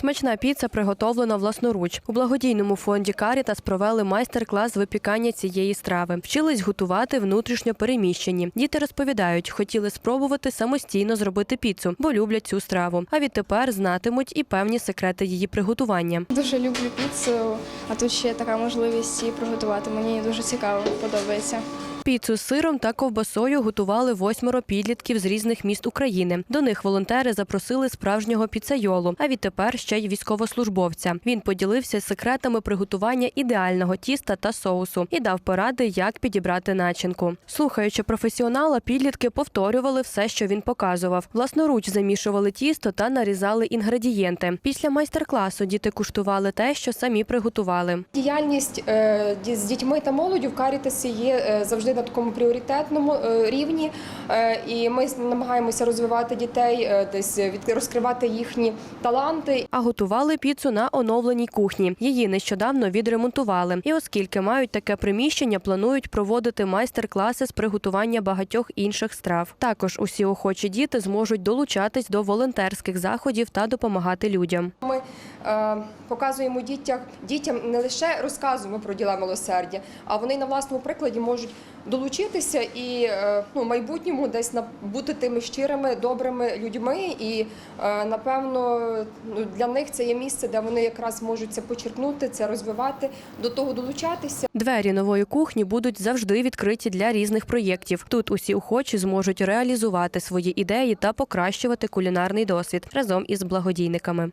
Смачна піца приготовлена власноруч. У благодійному фонді Карітас провели майстер-клас випікання цієї страви. Вчились готувати внутрішньо переміщені. Діти розповідають, хотіли спробувати самостійно зробити піцу, бо люблять цю страву. А відтепер знатимуть і певні секрети її приготування. Дуже люблю піцу, а тут ще така можливість її приготувати. Мені дуже цікаво, подобається. Піцу з сиром та ковбасою готували восьмеро підлітків з різних міст України. До них волонтери запросили справжнього піцейолу, а відтепер ще й військовослужбовця. Він поділився секретами приготування ідеального тіста та соусу і дав поради, як підібрати начинку. Слухаючи професіонала, підлітки повторювали все, що він показував. Власноруч замішували тісто та нарізали інгредієнти. Після майстер-класу діти куштували те, що самі приготували. Діяльність е, з дітьми та молоддю в Карітасі є е, завжди на такому пріоритетному е, рівні, Е, і ми намагаємося розвивати дітей, е, десь розкривати їхні таланти. А готували піцу на оновленій кухні. Її нещодавно відремонтували. І оскільки мають таке приміщення, планують проводити майстер-класи з приготування багатьох інших страв. Також усі охочі діти зможуть долучатись до волонтерських заходів та допомагати людям. Ми показуємо дітям, дітям не лише розказуємо про діла милосердя, а вони на власному прикладі можуть долучитися і е, ну, майбутньому десь бути тими щирими, добрими людьми. І е, напевно ну, для них це є місце, де вони якраз можуть це почерпнути, це розвивати, до того долучатися. Двері нової кухні будуть завжди відкриті для різних проєктів. Тут усі охочі зможуть реалізувати свої ідеї та покращувати кулінарний досвід разом із благодійниками.